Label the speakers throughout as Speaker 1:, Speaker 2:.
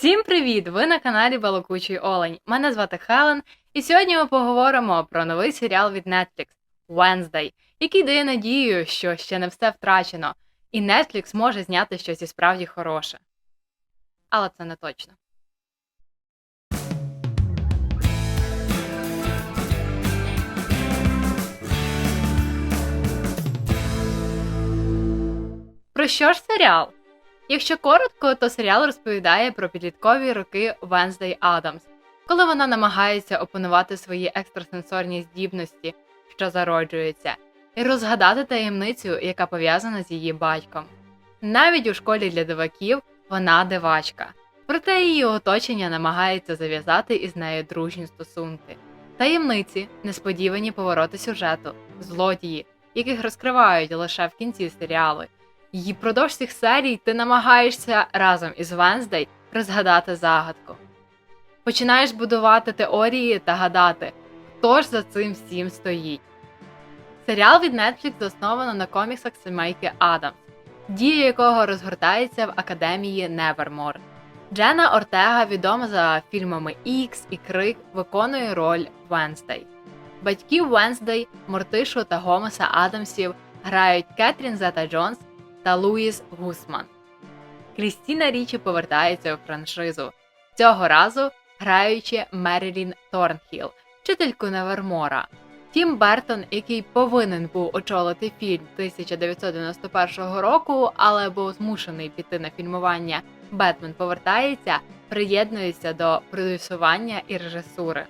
Speaker 1: Всім привіт! Ви на каналі Балакучий Олень. Мене звати Хелен, і сьогодні ми поговоримо про новий серіал від Netflix Wednesday, який дає надію, що ще не все втрачено, і Netflix може зняти щось і справді хороше. Але це не точно. Про що ж серіал? Якщо коротко, то серіал розповідає про підліткові роки Венздей Адамс, коли вона намагається опанувати свої екстрасенсорні здібності, що зароджуються, і розгадати таємницю, яка пов'язана з її батьком. Навіть у школі для диваків вона дивачка, проте її оточення намагається зав'язати із нею дружні стосунки. Таємниці, несподівані повороти сюжету, злодії, яких розкривають лише в кінці серіалу. І впродовж цих серій ти намагаєшся разом із Венздей розгадати загадку. Починаєш будувати теорії та гадати, хто ж за цим всім стоїть. Серіал від Netflix засновано на коміксах сімейки Адамс, дія якого розгортається в академії Невермор. Джена Ортега, відома за фільмами Ікс і Крик, виконує роль Венстей. Батьків Венсдей, Мортишу та Гомеса Адамсів грають Кетрін Зета Джонс та Луїс Гусман. Крістіна Річі повертається у франшизу, цього разу граючи Мерілін Торнхіл, вчительку Невермора. Тім Бертон, який повинен був очолити фільм 1991 року, але був змушений піти на фільмування Бетмен повертається, приєднується до продюсування і режисури.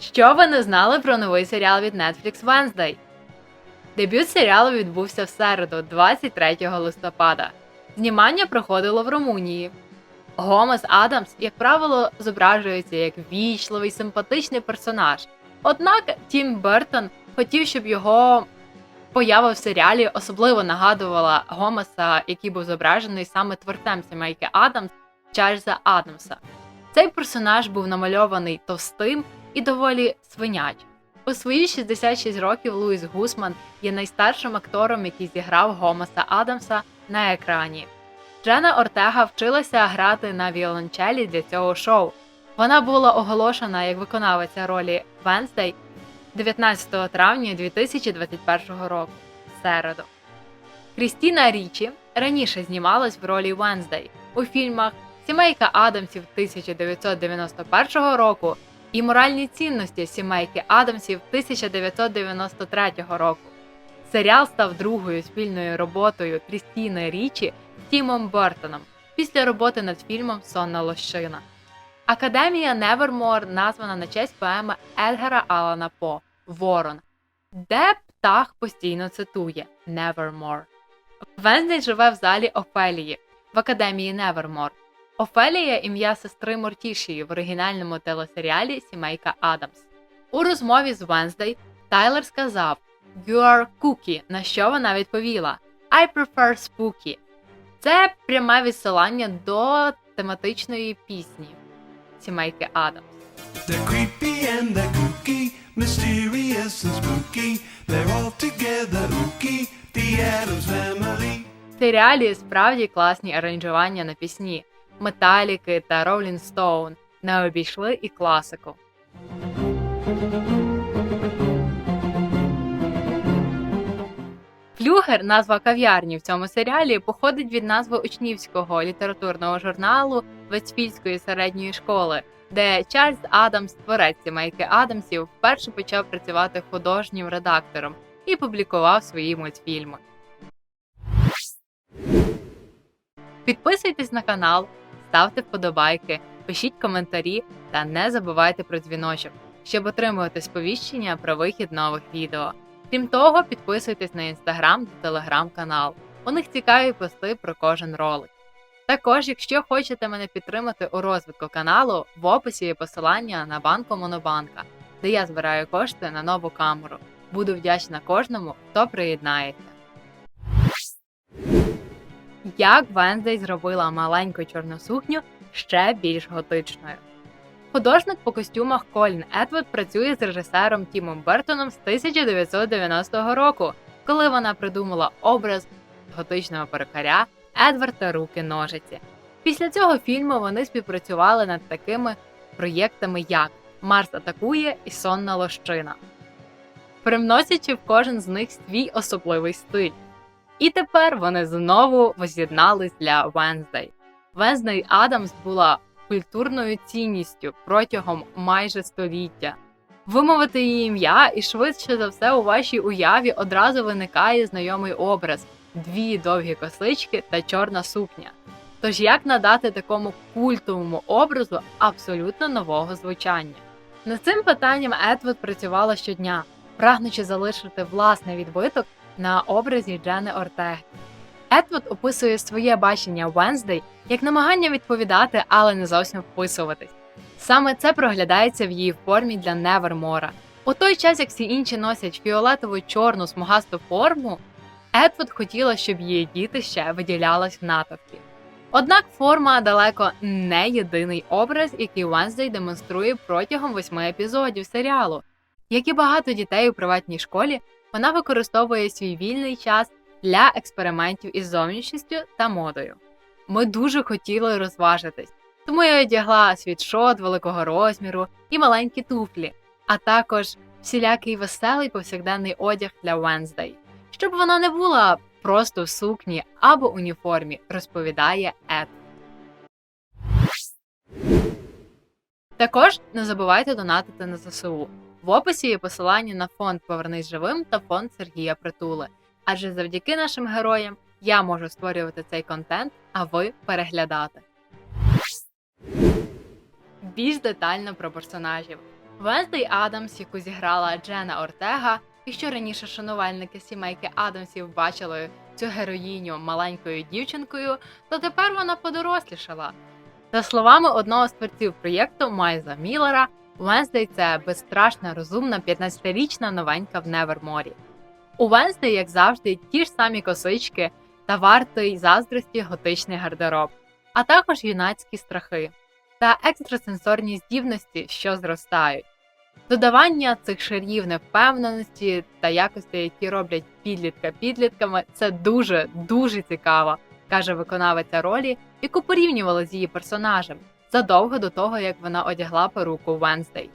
Speaker 1: Що ви не знали про новий серіал від Netflix Wednesday? Дебют серіалу відбувся в середу, 23 листопада. Знімання проходило в Румунії. Гомес Адамс, як правило, зображується як вічливий, симпатичний персонаж. Однак Тім Бертон хотів, щоб його поява в серіалі особливо нагадувала Гомеса, який був зображений саме творцем сімейки Адамс Чарльза Адамса. Цей персонаж був намальований товстим і доволі свинячим. У свої 66 років Луїс Гусман є найстаршим актором, який зіграв Гомеса Адамса на екрані. Джена Ортега вчилася грати на віолончелі для цього шоу. Вона була оголошена як виконавиця ролі Венстей 19 травня 2021 року. Середу. Крістіна Річі раніше знімалась в ролі Венздей у фільмах Сімейка Адамсів 1991 року і моральні цінності сімейки Адамсів 1993 року. Серіал став другою спільною роботою Крістіни Річі з Тімом Бертоном після роботи над фільмом Сонна лощина. Академія Невермор названа на честь поеми Едгара Алана По Ворон, де птах постійно цитує Nevermore. Венздей живе в залі Офелії в Академії Невермор. Офелія ім'я сестри Мортішії в оригінальному телесеріалі Сімейка Адамс. У розмові з Венздей Тайлер сказав You are cookie, на що вона відповіла I prefer spooky. Це пряме відсилання до тематичної пісні Сімейки Адамс.
Speaker 2: They're creepy and they're kooky, mysterious and spooky. They're all together ooky, the Adams Family.
Speaker 1: В серіалі справді класні аранжування на пісні. Металіки та Rolling Stone не обійшли і класику. Флюгер, назва кав'ярні в цьому серіалі, походить від назви учнівського літературного журналу Вестфільської середньої школи, де Чарльз Адамс, творець сімейки Адамсів, вперше почав працювати художнім редактором і публікував свої мультфільми. Підписуйтесь на канал, ставте вподобайки, пишіть коментарі та не забувайте про дзвіночок, щоб отримувати сповіщення про вихід нових відео. Крім того, підписуйтесь на інстаграм та телеграм-канал. У них цікаві пости про кожен ролик. Також, якщо хочете мене підтримати у розвитку каналу, в описі є посилання на банку Монобанка, де я збираю кошти на нову камеру. Буду вдячна кожному, хто приєднається. Як Венздей зробила маленьку чорну сукню ще більш готичною. Художник по костюмах Колін Едвард працює з режисером Тімом Бертоном з 1990 року, коли вона придумала образ готичного перукаря Едварда руки ножиці. Після цього фільму вони співпрацювали над такими проєктами, як Марс атакує і Сонна лощина, привносячи в кожен з них свій особливий стиль. І тепер вони знову воз'єднались для Венздей. Венздей Адамс була культурною цінністю протягом майже століття. Вимовити її ім'я, і швидше за все у вашій уяві одразу виникає знайомий образ: дві довгі косички та чорна сукня. Тож як надати такому культовому образу абсолютно нового звучання? Над цим питанням Едвуд працювала щодня, прагнучи залишити власний відбиток на образі Джени Ортеги. Едвуд описує своє бачення Венздей як намагання відповідати, але не зовсім вписуватись. Саме це проглядається в її формі для Невермора. У той час, як всі інші носять фіолетову чорну смугасту форму, Едвуд хотіла, щоб її дітище виділялось в натовпі. Однак форма далеко не єдиний образ, який Венздей демонструє протягом восьми епізодів серіалу. Як і багато дітей у приватній школі, вона використовує свій вільний час для експериментів із зовнішністю та модою. Ми дуже хотіли розважитись, тому я одягла світшот великого розміру і маленькі туфлі, а також всілякий веселий повсякденний одяг для Венздей, щоб вона не була просто в сукні або уніформі, розповідає Ед. Також не забувайте донатити на ЗСУ. В описі є посилання на фонд Повернись живим та фонд Сергія Притули. Адже завдяки нашим героям я можу створювати цей контент, а ви переглядати. Більш детально про персонажів. Венздей Адамс, яку зіграла Джена Ортега, якщо раніше шанувальники сімейки Адамсів бачили цю героїню маленькою дівчинкою, то тепер вона подорослішала. За словами одного з творців проєкту Майза Міллера, Венздей це безстрашна, розумна 15-річна новенька в Неверморі. У Венздей, як завжди, ті ж самі косички та вартий заздрості готичний гардероб, а також юнацькі страхи та екстрасенсорні здібності, що зростають. Додавання цих шарів невпевненості та якостей, які роблять підлітка підлітками, це дуже дуже цікаво, каже виконавиця ролі, яку порівнювала з її персонажем задовго до того, як вона одягла перуку Венздей.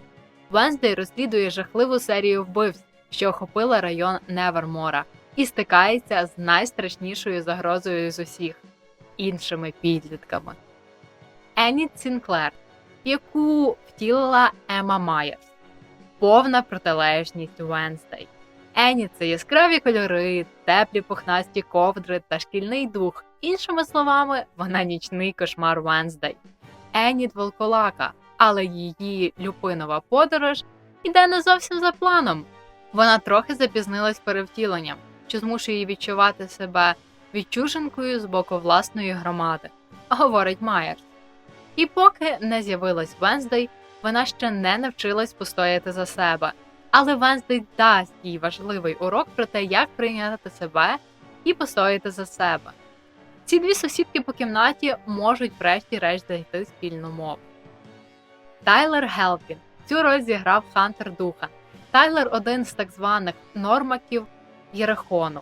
Speaker 1: Венздей розслідує жахливу серію вбивств, що охопила район Невермора, і стикається з найстрашнішою загрозою з усіх іншими підлітками. Еніт Сінклер, яку втілила Ема Майерс, повна протилежність Венстей. Ені це яскраві кольори, теплі пухнасті ковдри та шкільний дух. Іншими словами, вона нічний кошмар Венздей. Еніт волколака, але її люпинова подорож іде не зовсім за планом. Вона трохи запізнилась перевтіленням, що змушує її відчувати себе відчуженкою з боку власної громади, говорить Майерс. І поки не з'явилась Венздей, вона ще не навчилась постояти за себе. Але Венздей дасть їй важливий урок про те, як прийняти себе і постояти за себе. Ці дві сусідки по кімнаті можуть врешті-решт знайти спільну мову. Тайлер Гелпін цю роль зіграв Хантер Духан. Тайлер один з так званих нормаків Єрехону,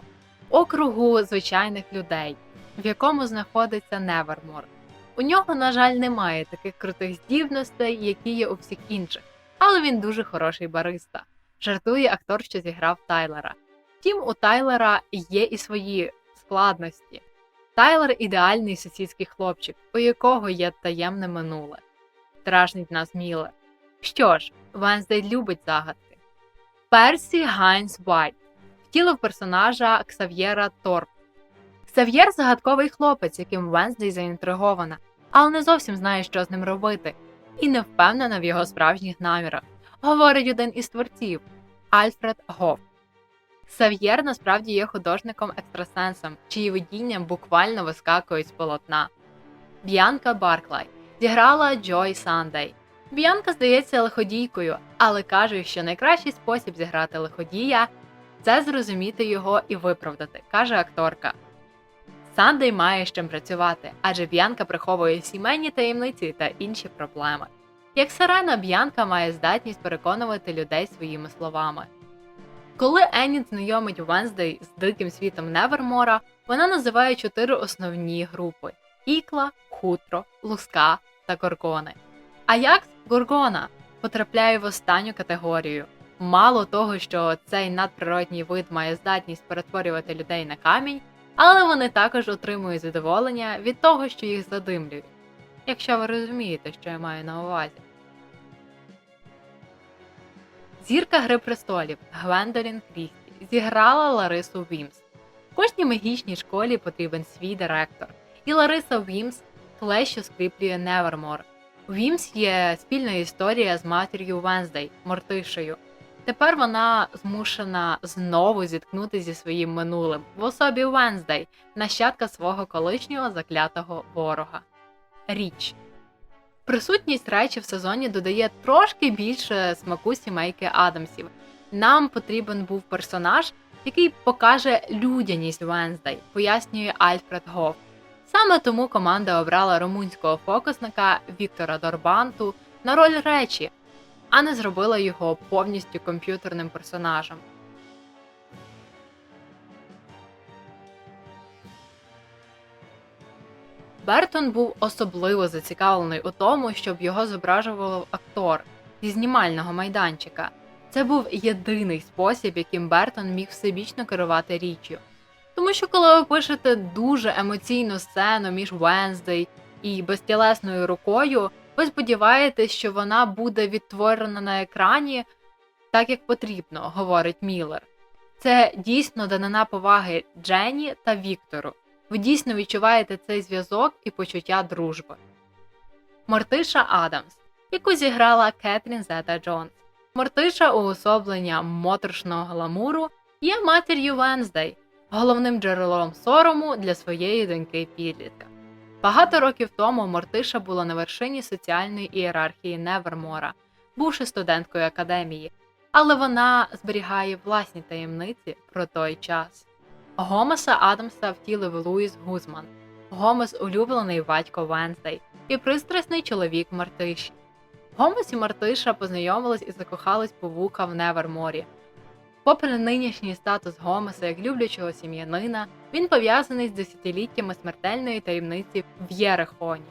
Speaker 1: округу звичайних людей, в якому знаходиться Невермор. У нього, на жаль, немає таких крутих здібностей, які є у всіх інших, але він дуже хороший бариста. Жартує актор, що зіграв Тайлера. Втім, у Тайлера є і свої складності. Тайлер ідеальний сусідський хлопчик, у якого є таємне минуле. Дражнить нас Міле. Що ж, Венздей любить загадки. Персі Гайнс Вайт втілив персонажа Ксав'єра Торп. Ксав'єр загадковий хлопець, яким Венздей заінтригована, але не зовсім знає, що з ним робити, і не впевнена в його справжніх намірах, говорить один із творців Альфред Гоф. Сав'єр насправді є художником-екстрасенсом, чиї видіння буквально вискакують з полотна. Б'янка Барклай зіграла Джой Сандей. Б'янка здається лиходійкою, але каже, що найкращий спосіб зіграти лиходія це зрозуміти його і виправдати, каже акторка. Сандей має з чим працювати, адже Б'янка приховує сімейні таємниці та інші проблеми. Як сирена, Б'янка має здатність переконувати людей своїми словами. Коли Еніт знайомить Венздей з диким світом Невермора, вона називає чотири основні групи, ікла, хутро, луска та горгони. Аякс горгона потрапляє в останню категорію. Мало того, що цей надприродній вид має здатність перетворювати людей на камінь, але вони також отримують задоволення від того, що їх задимлюють. Якщо ви розумієте, що я маю на увазі. Зірка Гри престолів Гвендолін Крісті зіграла Ларису Вімс. Кожній магічній школі потрібен свій директор, і Лариса Вімс тле, що скріплює Невермор. У Вімс є спільна історія з матір'ю Венздей, Мортишею. Тепер вона змушена знову зіткнутися зі своїм минулим в особі Венздей, нащадка свого колишнього заклятого ворога. Річ. Присутність речі в сезоні додає трошки більше смаку сімейки Адамсів. Нам потрібен був персонаж, який покаже людяність Венздей, пояснює Альфред Гоф. Саме тому команда обрала румунського фокусника Віктора Дорбанту на роль речі, а не зробила його повністю комп'ютерним персонажем. Бертон був особливо зацікавлений у тому, щоб його зображував актор зі знімального майданчика. Це був єдиний спосіб, яким Бертон міг всебічно керувати річчю. Тому що коли ви пишете дуже емоційну сцену між Венздей і безтілесною рукою, ви сподіваєтесь, що вона буде відтворена на екрані так, як потрібно, говорить Міллер. Це дійсно данина поваги Дженні та Віктору. Ви дійсно відчуваєте цей зв'язок і почуття дружби. Мортиша Адамс, яку зіграла Кетрін Зета Джонс. Мортиша уособлення моторшного гламуру є матір'ю Венздей, головним джерелом сорому для своєї доньки підлітка. Багато років тому Мортиша була на вершині соціальної ієрархії Невермора, бувши студенткою академії, але вона зберігає власні таємниці про той час. Гомеса Адамса втілив Луїс Гузман, Гомес улюблений батько Венздей і пристрасний чоловік Мартиші. Гомес і Мартиша познайомились і закохались по вука в Неверморі. Попри нинішній статус Гомеса як люблячого сім'янина, він пов'язаний з десятиліттями смертельної таємниці в Єрехоні.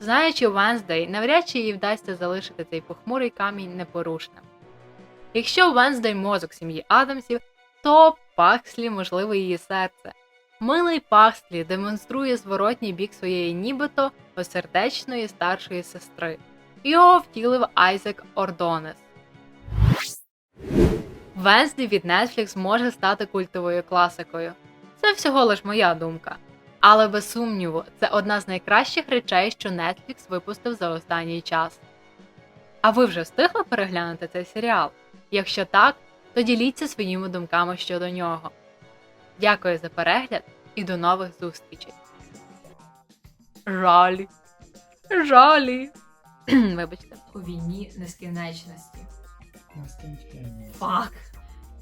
Speaker 1: Знаючи Венздей, навряд чи їй вдасться залишити цей похмурий камінь непорушним. Якщо Венздей мозок сім'ї Адамсів, то Пакслі, можливо, її серце. Милий Пакслі демонструє зворотній бік своєї нібито осердечної старшої сестри. Його втілив Айзек Ордонес. Венслі від Netflix може стати культовою класикою. Це всього лиш моя думка. Але без сумніву, це одна з найкращих речей, що Netflix випустив за останній час. А ви вже встигли переглянути цей серіал? Якщо так, то діліться своїми думками щодо нього. Дякую за перегляд і до нових зустрічей. Жалі. Жалі. Вибачте.
Speaker 3: у війні нескінченності.
Speaker 1: Фак.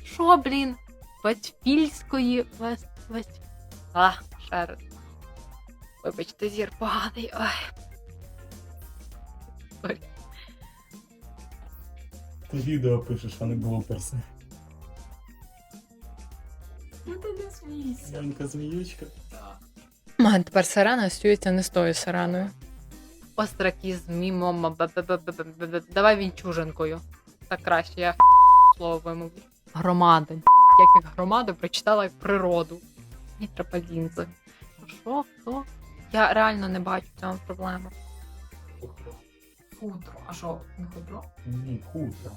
Speaker 1: Що, блін? Вестфільської Вест... Вест... А, ще раз. Вибачте, зір поганий. Ой. Ой.
Speaker 4: Ти відео пишеш, а не блуперси.
Speaker 3: Ну ти не смійся.
Speaker 4: Маленька зміючка.
Speaker 1: Ман, тепер сирена асоціюється не з тою сиреною. Остракізм, мімома. Давай вінчуженкою. Так краще, я слово вимовлю. Громада. Як як громаду прочитала як природу. Мені треба лінзи. Що? Хто? Я реально не бачу в цьому проблеми.
Speaker 3: Хутро. А що, не хутро?
Speaker 4: Ні, хутро.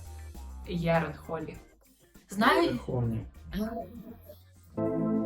Speaker 3: Єрен Холлі. Thank
Speaker 4: you.